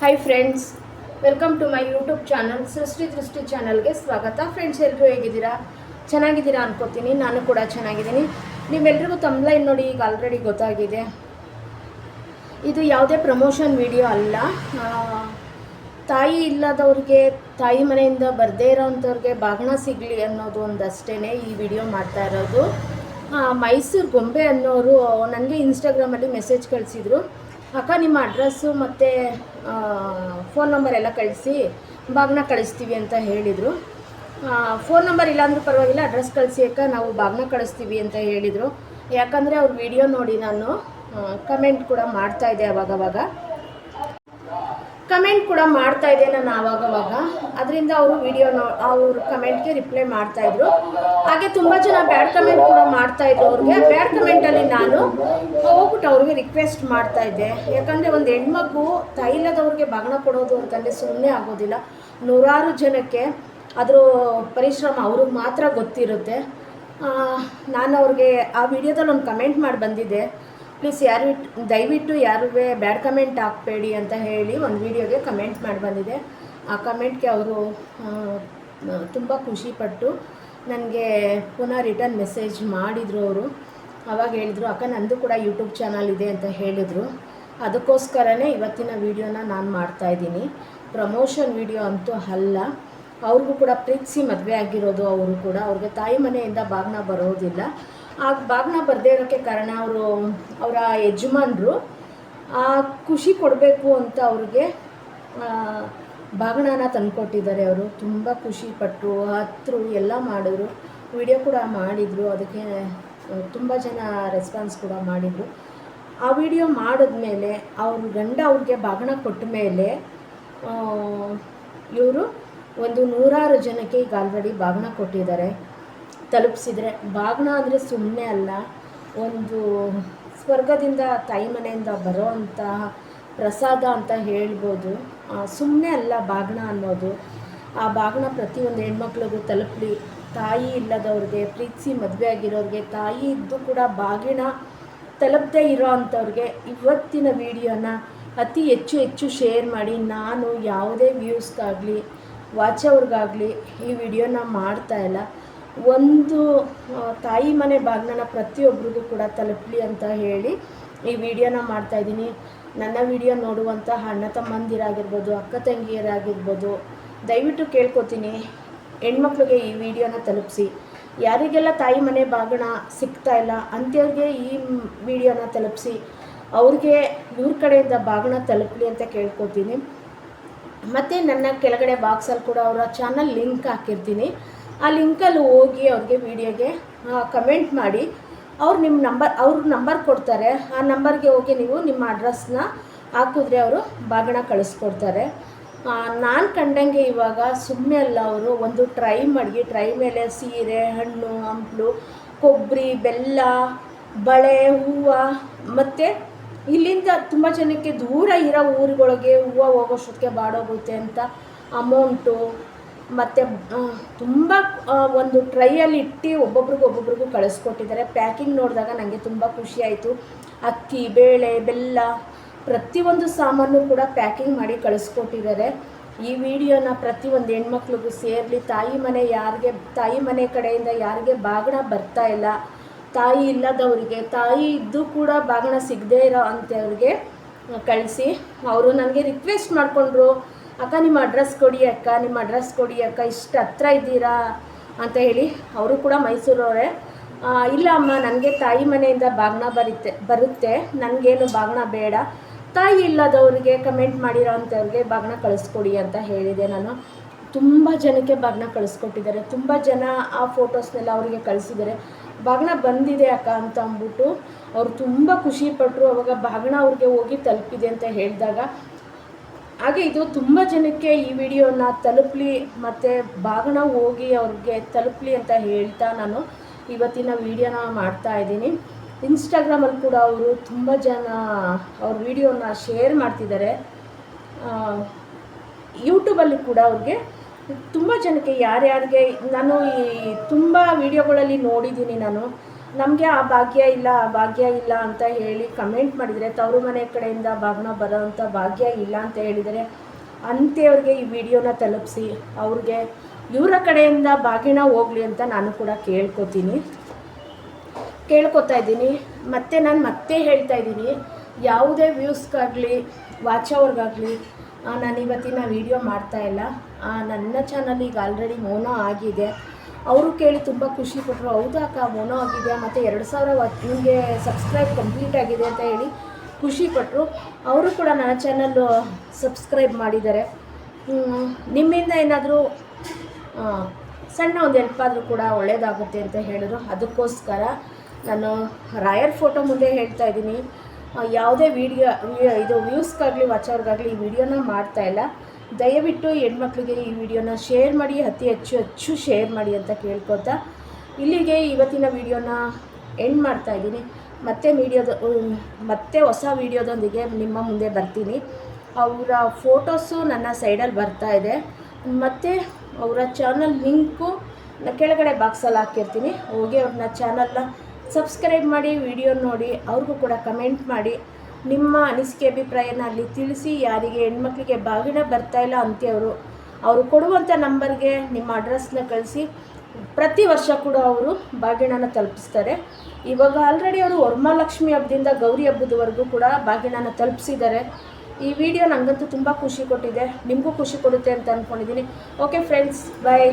Hi friends welcome to my YouTube channel Srishti Drishti ಚಾನಲ್ಗೆ ಸ್ವಾಗತ. Friends ಎಲ್ಲರೂ ಹೇಗಿದ್ದೀರಾ? ಚೆನ್ನಾಗಿದ್ದೀರಾ ಅನ್ಕೋತೀನಿ. ನಾನು ಕೂಡ ಚೆನ್ನಾಗಿದ್ದೀನಿ. ನೀವೆಲ್ರಿಗೂ ತಮ್ಲೈನ್ ನೋಡಿ ಈಗ ಆಲ್ರೆಡಿ ಗೊತ್ತಾಗಿದೆ. ಇದು ಯಾವುದೇ ಪ್ರಮೋಷನ್ ವಿಡಿಯೋ ಅಲ್ಲ. ತಾಯಿ ಇಲ್ಲದವ್ರಿಗೆ, ತಾಯಿ ಮನೆಯಿಂದ ಬರದೇ ಇರೋವಂಥವ್ರಿಗೆ ಬಾಗಣ ಸಿಗಲಿ ಅನ್ನೋದು ಒಂದಷ್ಟೇ ಈ ವಿಡಿಯೋ ಮಾಡ್ತಾ ಇರೋದು. ಮೈಸೂರು ಗೊಂಬೆ ಅನ್ನೋರು ನನಗೆ ಇನ್ಸ್ಟಾಗ್ರಾಮಲ್ಲಿ ಮೆಸೇಜ್ ಕಳಿಸಿದ್ರು. ಅಕ್ಕ ನಿಮ್ಮ ಅಡ್ರೆಸ್ಸು ಮತ್ತು ಫೋನ್ ನಂಬರ್ ಎಲ್ಲ ಕಳಿಸಿ, ಬಾಗ್ನ ಕಳಿಸ್ತೀವಿ ಅಂತ ಹೇಳಿದರು. ಫೋನ್ ನಂಬರ್ ಇಲ್ಲಾಂದ್ರೂ ಪರವಾಗಿಲ್ಲ, ಅಡ್ರೆಸ್ ಕಳಿಸಿ ಅಕ್ಕ, ನಾವು ಬಾಗ್ನ ಕಳಿಸ್ತೀವಿ ಅಂತ ಹೇಳಿದರು. ಯಾಕಂದರೆ ಅವ್ರ ವಿಡಿಯೋ ನೋಡಿ ನಾನು ಕಮೆಂಟ್ ಕೂಡ ಮಾಡ್ತಾಯಿದ್ದೆ ಅವಾಗವಾಗ. ಕಮೆಂಟ್ ಕೂಡ ಮಾಡ್ತಾ ಇದ್ದೆ ನಾನು ಆವಾಗವಾಗ. ಅದರಿಂದ ಅವರು ವಿಡಿಯೋ ನೋ ಅವ್ರ ಕಮೆಂಟ್ಗೆ ರಿಪ್ಲೈ ಮಾಡ್ತಾಯಿದ್ರು ಹಾಗೆ ತುಂಬ ಜನ ಬ್ಯಾಡ್ ಕಮೆಂಟ್ ಕೂಡ ಮಾಡ್ತಾಯಿದ್ರು ಅವ್ರಿಗೆ. ಬ್ಯಾಡ್ ಕಮೆಂಟಲ್ಲಿ ನಾನು ಹೋಗ್ಬಿಟ್ಟು ಅವ್ರಿಗೆ ರಿಕ್ವೆಸ್ಟ್ ಮಾಡ್ತಾಯಿದ್ದೆ ಯಾಕಂದರೆ ಒಂದು ಹೆಣ್ಮಗು ತೈಲದವ್ರಿಗೆ ಬಗ್ನ ಕೊಡೋದು ಅಂತಂದರೆ ಸುಮ್ಮನೆ ಆಗೋದಿಲ್ಲ. ನೂರಾರು ಜನಕ್ಕೆ ಅದರ ಪರಿಶ್ರಮ ಅವ್ರಿಗೆ ಮಾತ್ರ ಗೊತ್ತಿರುತ್ತೆ. ನಾನು ಅವ್ರಿಗೆ ಆ ವಿಡಿಯೋದಲ್ಲಿ ಒಂದು ಕಮೆಂಟ್ ಮಾಡಿ ಬಂದಿದ್ದೆ. ಪ್ಲೀಸ್ ಯಾರು ದಯವಿಟ್ಟು ಯಾರೂ ಬ್ಯಾಡ್ ಕಮೆಂಟ್ ಹಾಕಬೇಡಿ ಅಂತ ಹೇಳಿ ಒಂದು ವಿಡಿಯೋಗೆ ಕಮೆಂಟ್ ಮಾಡಿ ಬಂದಿದೆ. ಆ ಕಮೆಂಟ್ಗೆ ಅವರು ತುಂಬ ಖುಷಿಪಟ್ಟು ನನಗೆ ಪುನಃ ರಿಟರ್ನ್ ಮೆಸೇಜ್ ಮಾಡಿದರು ಅವರು. ಅವಾಗ ಹೇಳಿದರು, ಅಕ್ಕ, ನಂದು ಕೂಡ ಯೂಟ್ಯೂಬ್ ಚಾನಲ್ ಇದೆ ಅಂತ ಹೇಳಿದರು. ಅದಕ್ಕೋಸ್ಕರನೇ ಇವತ್ತಿನ ವಿಡಿಯೋನ ನಾನು ಮಾಡ್ತಾಯಿದ್ದೀನಿ ಪ್ರಮೋಷನ್ ವಿಡಿಯೋ ಅಂತೂ ಅಲ್ಲ. ಅವ್ರಿಗೂ ಕೂಡ ಪ್ರೀತಿಸಿ ಮದುವೆ ಆಗಿರೋದು ಅವರು ಕೂಡ. ಅವ್ರಿಗೆ ತಾಯಿ ಮನೆಯಿಂದ ಭಾಗನ ಬರೋದಿಲ್ಲ. ಆ ಭಾಗನ ಬರದೇ ಇರೋಕ್ಕೆ ಕಾರಣ ಅವರು ಅವರ ಯಜಮಾನರು ಆ ಖುಷಿ ಕೊಡಬೇಕು ಅಂತ ಅವ್ರಿಗೆ ಆ, ಬಾಗ್ನನ ತಂದುಕೊಟ್ಟಿದ್ದಾರೆ ಅವರು. ತುಂಬ ಖುಷಿಪಟ್ಟರು ಹತ್ತರು ಎಲ್ಲ ಮಾಡಿದ್ರು. ವಿಡಿಯೋ ಕೂಡ ಮಾಡಿದರು. ಅದಕ್ಕೆ ತುಂಬ ಜನ ರೆಸ್ಪಾನ್ಸ್ ಕೂಡ ಮಾಡಿದರು. ಆ ವಿಡಿಯೋ ಮಾಡಿದ್ಮೇಲೆ ಅವ್ರ ಗಂಡ ಅವ್ರಿಗೆ ಭಾಗಣ ಕೊಟ್ಟ ಮೇಲೆ ಇವರು ಒಂದು ನೂರಾರು ಜನಕ್ಕೆ ಈಗ ಆಲ್ರೆಡಿ ಭಾಗಣ ಕೊಟ್ಟಿದ್ದಾರೆ. ತಲುಪಿಸಿದರೆ. ಬಾಗ್ನ ಅಂದರೆ ಸುಮ್ಮನೆ ಅಲ್ಲ, ಒಂದು ಸ್ವರ್ಗದಿಂದ ತಾಯಿ ಮನೆಯಿಂದ ಬರೋ ಅಂತಹ ಪ್ರಸಾದ ಅಂತ ಹೇಳ್ಬೋದು. ಸುಮ್ಮನೆ ಅಲ್ಲ ಬಾಗ್ನ ಅನ್ನೋದು. ಆ ಬಾಗ್ನ ಪ್ರತಿಯೊಂದು ಹೆಣ್ಮಕ್ಳಿಗೂ ತಲುಪಲಿ. ತಾಯಿ ಇಲ್ಲದವ್ರಿಗೆ, ಪ್ರೀತಿಸಿ ಮದುವೆ ಆಗಿರೋರಿಗೆ, ತಾಯಿ ಇದ್ದು ಕೂಡ ಬಾಗಿಣ ತಲುಪದೇ ಇರೋ ಅಂಥವ್ರಿಗೆ ಇವತ್ತಿನ ವಿಡಿಯೋನ ಅತಿ ಹೆಚ್ಚು ಹೆಚ್ಚು ಶೇರ್ ಮಾಡಿ. ನಾನು ಯಾವುದೇ ವ್ಯೂಸ್ಗಾಗಲಿ ವಾಚ್ ಅವ್ರಿಗಾಗಲಿ ಈ ವಿಡಿಯೋನ ಮಾಡ್ತಾ ಇಲ್ಲ. ಒಂದು ತಾಯಿ ಮನೆ ಬಾಗ್ನನ ಪ್ರತಿಯೊಬ್ಬರಿಗೂ ಕೂಡ ತಲುಪಲಿ ಅಂತ ಹೇಳಿ ಈ ವಿಡಿಯೋನ ಮಾಡ್ತಾಯಿದ್ದೀನಿ ನನ್ನ ವಿಡಿಯೋ ನೋಡುವಂಥ ಅಣ್ಣ ತಮ್ಮಂದಿರಾಗಿರ್ಬೋದು, ಅಕ್ಕ ತಂಗಿಯರಾಗಿರ್ಬೋದು, ದಯವಿಟ್ಟು ಕೇಳ್ಕೊತೀನಿ. ಹೆಣ್ಮಕ್ಳಿಗೆ ಈ ವಿಡಿಯೋನ ತಲುಪಿಸಿ. ಯಾರಿಗೆಲ್ಲ ತಾಯಿ ಮನೆ ಬಾಗಣ ಸಿಗ್ತಾ ಇಲ್ಲ ಅಂಥವ್ರಿಗೆ ಈ ವಿಡಿಯೋನ ತಲುಪಿಸಿ. ಅವ್ರಿಗೆ ಇವ್ರ ಕಡೆಯಿಂದ ಬಾಗಣ ತಲುಪಲಿ ಅಂತ ಕೇಳ್ಕೊತೀನಿ. ಮತ್ತು ನನ್ನ ಕೆಳಗಡೆ ಬಾಕ್ಸಲ್ಲಿ ಕೂಡ ಅವರ ಚಾನಲ್ ಲಿಂಕ್ ಹಾಕಿರ್ತೀನಿ. ಆ ಲಿಂಕಲ್ಲಿ ಹೋಗಿ ಅವ್ರಿಗೆ ವಿಡಿಯೋಗೆ ಕಮೆಂಟ್ ಮಾಡಿ. ಅವ್ರು ನಿಮ್ಮ ನಂಬರ್ ಅವ್ರ ನಂಬರ್ ಕೊಡ್ತಾರೆ. ಆ ನಂಬರ್ಗೆ ಹೋಗಿ ನೀವು ನಿಮ್ಮ ಅಡ್ರೆಸ್ನ ಹಾಕಿದ್ರೆ ಅವರು ಬಾಗಣ ಕಳಿಸ್ಕೊಡ್ತಾರೆ. ನಾನು ಕಂಡಂಗೆ ಇವಾಗ ಸುಮ್ಮನೆ ಅಲ್ಲ ಅವರು, ಒಂದು ಟ್ರೈ ಮಾಡಿ ಟ್ರೈ ಮೇಲೆ ಸೀರೆ, ಹಣ್ಣು, ಹಂಪ್ಲು, ಕೊಬ್ಬರಿ, ಬೆಲ್ಲ, ಬಳೆ, ಹೂವು, ಮತ್ತು ಇಲ್ಲಿಂದ ತುಂಬ ಜನಕ್ಕೆ ದೂರ ಇರೋ ಊರುಗಳಿಗೆ ಹೂವು ಹೋಗೋಷ್ಟೊತ್ತಿಗೆ ಬಾಡೋಗುತ್ತೆ ಅಂತ ಅಮೌಂಟು ಮತ್ತು ತುಂಬ ಒಂದು ಟ್ರೈಯಲ್ಲಿ ಇಟ್ಟು ಒಬ್ಬೊಬ್ರಿಗೂ ಒಬ್ಬೊಬ್ರಿಗೂ ಕಳಿಸ್ಕೊಟ್ಟಿದ್ದಾರೆ. ಪ್ಯಾಕಿಂಗ್ ನೋಡಿದಾಗ ನನಗೆ ತುಂಬ ಖುಷಿಯಾಯಿತು ಅಕ್ಕಿ, ಬೇಳೆ, ಬೆಲ್ಲ, ಪ್ರತಿಯೊಂದು ಸಾಮಾನು ಕೂಡ ಪ್ಯಾಕಿಂಗ್ ಮಾಡಿ ಕಳಿಸ್ಕೊಟ್ಟಿದ್ದಾರೆ. ಈ ವಿಡಿಯೋನ ಪ್ರತಿಯೊಂದು ಹೆಣ್ಮಕ್ಳಿಗೂ ಸೇರಲಿ. ತಾಯಿ ಮನೆ ಯಾರಿಗೆ, ತಾಯಿ ಮನೆ ಕಡೆಯಿಂದ ಯಾರಿಗೆ ಬಾಗಣ ಬರ್ತಾ ಇಲ್ಲ. ತಾಯಿ ಇಲ್ಲದವರಿಗೆ, ತಾಯಿ ಇದ್ದು ಕೂಡ ಬಾಗಣ ಸಿಗದೇ ಇರೋ ಅಂಥವ್ರಿಗೆ ಕಳಿಸಿ. ಅವರು ನನಗೆ ರಿಕ್ವೆಸ್ಟ್ ಮಾಡಿಕೊಂಡ್ರು. ಅಕ್ಕ ನಿಮ್ಮ ಅಡ್ರೆಸ್ ಕೊಡಿ ಅಕ್ಕ, ನಿಮ್ಮ ಅಡ್ರೆಸ್ ಕೊಡಿ ಅಕ್ಕ, ಇಷ್ಟು ಹತ್ರ ಇದ್ದೀರಾ ಅಂತ ಹೇಳಿ ಅವರು ಕೂಡ ಮೈಸೂರವರೇ. ಇಲ್ಲ ಅಮ್ಮ, ನನಗೆ ತಾಯಿ ಮನೆಯಿಂದ ಬಾಗ್ನ ಬರುತ್ತೆ ಬರುತ್ತೆ. ನನಗೇನು ಬಾಗ್ನ ಬೇಡ. ತಾಯಿ ಇಲ್ಲದವರಿಗೆ ಕಮೆಂಟ್ ಮಾಡಿರೋ ಅಂಥವ್ರಿಗೆ ಬಾಗ್ನ ಕಳಿಸ್ಕೊಡಿ ಅಂತ ಹೇಳಿದೆ ನಾನು. ತುಂಬ ಜನಕ್ಕೆ ಬಾಗ್ನ ಕಳಿಸ್ಕೊಟ್ಟಿದ್ದಾರೆ. ತುಂಬ ಜನ ಆ ಫೋಟೋಸ್ನೆಲ್ಲ ಅವರಿಗೆ ಕಳಿಸಿದ್ದಾರೆ. ಬಾಗ್ನ ಬಂದಿದೆ ಅಕ್ಕ ಅಂತ ಅಂದ್ಬಿಟ್ಟು ಅವರು ತುಂಬ ಖುಷಿಪಟ್ಟರು ಅವಾಗ ಬಾಗ್ನ ಅವ್ರಿಗೆ ಹೋಗಿ ತಲುಪಿದೆ ಅಂತ ಹೇಳಿದಾಗ ಹಾಗೆ ಇದು ತುಂಬ ಜನಕ್ಕೆ ಈ ವಿಡಿಯೋನ ತಲುಪಲಿ ಮತ್ತು ಬಾಗಣ ಹೋಗಿ ಅವ್ರಿಗೆ ತಲುಪಲಿ ಅಂತ ಹೇಳ್ತಾ ನಾನು ಇವತ್ತಿನ ವಿಡಿಯೋನ ಮಾಡ್ತಾ ಇದ್ದೀನಿ. ಇನ್ಸ್ಟಾಗ್ರಾಮಲ್ಲಿ ಕೂಡ ಅವರು ತುಂಬ ಜನ ಅವ್ರ ವಿಡಿಯೋನ ಶೇರ್ ಮಾಡ್ತಿದ್ದಾರೆ. ಯೂಟ್ಯೂಬಲ್ಲಿ ಕೂಡ ಅವ್ರಿಗೆ ತುಂಬ ಜನಕ್ಕೆ ಯಾರ್ಯಾರಿಗೆ ನಾನು ಈ ತುಂಬ ವಿಡಿಯೋಗಳಲ್ಲಿ ನೋಡಿದ್ದೀನಿ ನಾನು. ನಮಗೆ ಆ ಭಾಗ್ಯ ಇಲ್ಲ, ಆ ಭಾಗ್ಯ ಇಲ್ಲ ಅಂತ ಹೇಳಿ ಕಮೆಂಟ್ ಮಾಡಿದರೆ, ತವರು ಮನೆ ಕಡೆಯಿಂದ ಭಾಗನ ಬರೋವಂಥ ಭಾಗ್ಯ ಇಲ್ಲ ಅಂತ ಹೇಳಿದರೆ, ಅಂತೆಯವ್ರಿಗೆ ಈ ವಿಡಿಯೋನ ತಲುಪಿಸಿ, ಅವ್ರಿಗೆ ಇವರ ಕಡೆಯಿಂದ ಬಾಗಿನ ಹೋಗಲಿ ಅಂತ ನಾನು ಕೂಡ ಕೇಳ್ಕೊತೀನಿ. ಕೇಳ್ಕೊತಾ ಇದ್ದೀನಿ. ಮತ್ತು ನಾನು ಮತ್ತೆ ಹೇಳ್ತಾ ಇದ್ದೀನಿ. ಯಾವುದೇ ವ್ಯೂಸ್ಗಾಗಲಿ ವಾಚ್ ಅವ್ರಿಗಾಗಲಿ ನಾನು ಇವತ್ತಿನ ವೀಡಿಯೋ ಮಾಡ್ತಾ ಇಲ್ಲ. ನನ್ನ ಚಾನಲ್ ಈಗ ಆಲ್ರೆಡಿ ಮೋನೋ ಆಗಿದೆ. ಅವರು ಕೇಳಿ ತುಂಬ ಖುಷಿ ಪಟ್ಟರು ಹೌದಾ ಅಕ್ಕ ಮೋನೋ ಆಗಿದೆ, ಮತ್ತು ಎರಡು ಸಾವಿರ ನಿಮಗೆ ಸಬ್ಸ್ಕ್ರೈಬ್ ಕಂಪ್ಲೀಟ್ ಆಗಿದೆ ಅಂತ ಹೇಳಿ ಖುಷಿ ಪಟ್ಟರು ಅವರು ಕೂಡ ನನ್ನ ಚಾನಲ್ಲು ಸಬ್ಸ್ಕ್ರೈಬ್ ಮಾಡಿದ್ದಾರೆ. ನಿಮ್ಮಿಂದ ಏನಾದರೂ ಸಣ್ಣ ಒಂದು ಹೆಲ್ಪ್ ಆದರೂ ಕೂಡ ಒಳ್ಳೆಯದಾಗುತ್ತೆ ಅಂತ ಹೇಳಿದ್ರು. ಅದಕ್ಕೋಸ್ಕರ ನಾನು ರಾಯರ್ ಫೋಟೋ ಮುಂದೆ ಹೇಳ್ತಾ ಇದ್ದೀನಿ. ಯಾವುದೇ ವೀಡಿಯೋ ಇದು ವ್ಯೂಸ್ಗಾಗಲಿ ವಾಚವ್ರಿಗಾಗಲಿ ಈ ವಿಡಿಯೋನ ಮಾಡ್ತಾ ಇಲ್ಲ. ದಯವಿಟ್ಟು ಹೆಣ್ಮಕ್ಳಿಗೆ ಈ ವಿಡಿಯೋನ ಶೇರ್ ಮಾಡಿ, ಅತಿ ಹೆಚ್ಚು ಹೆಚ್ಚು ಶೇರ್ ಮಾಡಿ ಅಂತ ಕೇಳ್ಕೊತಾ ಇಲ್ಲಿಗೆ ಇವತ್ತಿನ ವಿಡಿಯೋನ ಎಂಡ್ ಮಾಡ್ತಾ ಇದ್ದೀನಿ. ಮತ್ತೆ ವಿಡಿಯೋದ ಮತ್ತೆ ಹೊಸ ವೀಡಿಯೋದೊಂದಿಗೆ ನಿಮ್ಮ ಮುಂದೆ ಬರ್ತೀನಿ. ಅವರ ಫೋಟೋಸು ನನ್ನ ಸೈಡಲ್ಲಿ ಬರ್ತಾ ಇದೆ. ಮತ್ತು ಅವರ ಚಾನಲ್ ಲಿಂಕು ಕೆಳಗಡೆ ಬಾಕ್ಸಲ್ಲಿ ಹಾಕಿರ್ತೀನಿ. ಹೋಗಿ ಅವ್ರನ್ನ ಚಾನಲ್ನ ಸಬ್ಸ್ಕ್ರೈಬ್ ಮಾಡಿ, ವಿಡಿಯೋ ನೋಡಿ, ಅವ್ರಿಗೂ ಕೂಡ ಕಮೆಂಟ್ ಮಾಡಿ. ನಿಮ್ಮ ಅನಿಸಿಕೆ ಅಭಿಪ್ರಾಯನ ಅಲ್ಲಿ ತಿಳಿಸಿ, ಯಾರಿಗೆ ಹೆಣ್ಮಕ್ಳಿಗೆ ಬಾಗಿನ ಬರ್ತಾ ಇಲ್ಲ ಅಂತೇವರು ಅವರು ಕೊಡುವಂಥ ನಂಬರ್ಗೆ ನಿಮ್ಮ ಅಡ್ರೆಸ್ನ ಕಳಿಸಿ, ಪ್ರತಿ ವರ್ಷ ಕೂಡ ಅವರು ಬಾಗಿಣನ ತಲುಪಿಸ್ತಾರೆ. ಇವಾಗ ಆಲ್ರೆಡಿ ಅವರು ವರ್ಮಾಲಕ್ಷ್ಮಿ ಹಬ್ಬದಿಂದ ಗೌರಿ ಹಬ್ಬದವರೆಗೂ ಕೂಡ ಬಾಗಿಣನ ತಲುಪಿಸಿದ್ದಾರೆ. ಈ ವಿಡಿಯೋ ನನಗಂತೂ ತುಂಬ ಖುಷಿ ಕೊಟ್ಟಿದೆ. ನಿಮಗೂ ಖುಷಿ ಕೊಡುತ್ತೆ ಅಂತ ಅಂದ್ಕೊಂಡಿದ್ದೀನಿ ಓಕೆ ಫ್ರೆಂಡ್ಸ್ ಬಾಯ್